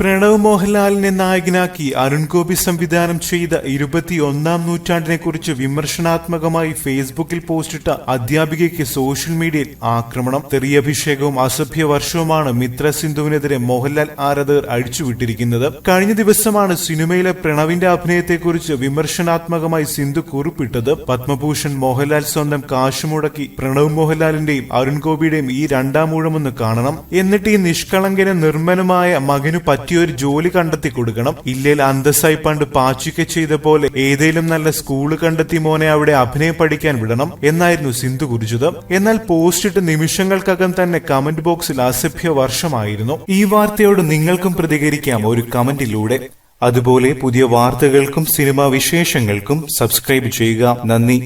പ്രണവ് മോഹൻലാലിനെ നായകനാക്കി അരുൺ ഗോപി സംവിധാനം ചെയ്ത ഇരുപത്തിയൊന്നാം നൂറ്റാണ്ടിനെ കുറിച്ച് വിമർശനാത്മകമായി ഫേസ്ബുക്കിൽ പോസ്റ്റിട്ട അധ്യാപികയ്ക്ക് സോഷ്യൽ മീഡിയയിൽ ആക്രമണം തെറിയഭിഷേകവും അസഭ്യ വർഷവുമാണ് മിത്ര സിന്ധുവിനെതിരെ മോഹൻലാൽ ആരാധകർ അഴിച്ചുവിട്ടിരിക്കുന്നത്. കഴിഞ്ഞ ദിവസമാണ് സിനിമയിലെ പ്രണവിന്റെ അഭിനയത്തെക്കുറിച്ച് വിമർശനാത്മകമായി സിന്ധു കുറിപ്പിട്ടത്. പത്മഭൂഷൺ മോഹൻലാൽ സ്വന്തം കാശുമുടക്കി പ്രണവ് മോഹൻലാലിന്റെയും അരുൺ ഗോപിയുടെയും ഈ രണ്ടാം ഊഴമൊന്ന് കാണണം. എന്നിട്ട് ഈ നിഷ്കളങ്കന നിർമ്മലമായ മകനു പറ്റിയൊരു ജോലി കണ്ടെത്തി കൊടുക്കണം. ഇല്ലേൽ അന്തസ്സായി പണ്ട് പാച്ചിക്ക ചെയ്ത പോലെ ഏതെങ്കിലും നല്ല സ്കൂൾ കണ്ടെത്തി മോനെ അവിടെ അഭിനയം പഠിക്കാൻ വിടണം എന്നായിരുന്നു സിന്ധു കുറിച്ചത് എന്നാൽ പോസ്റ്റ് ഇട്ട് നിമിഷങ്ങൾക്കകം തന്നെ കമന്റ് ബോക്സിൽ അസഭ്യ വർഷമായിരുന്നു. ഈ വാർത്തയോട് നിങ്ങൾക്കും പ്രതികരിക്കാം ഒരു കമന്റിലൂടെ. അതുപോലെ പുതിയ വാർത്തകൾക്കും സിനിമാ വിശേഷങ്ങൾക്കും സബ്സ്ക്രൈബ് ചെയ്യുക. നന്ദി.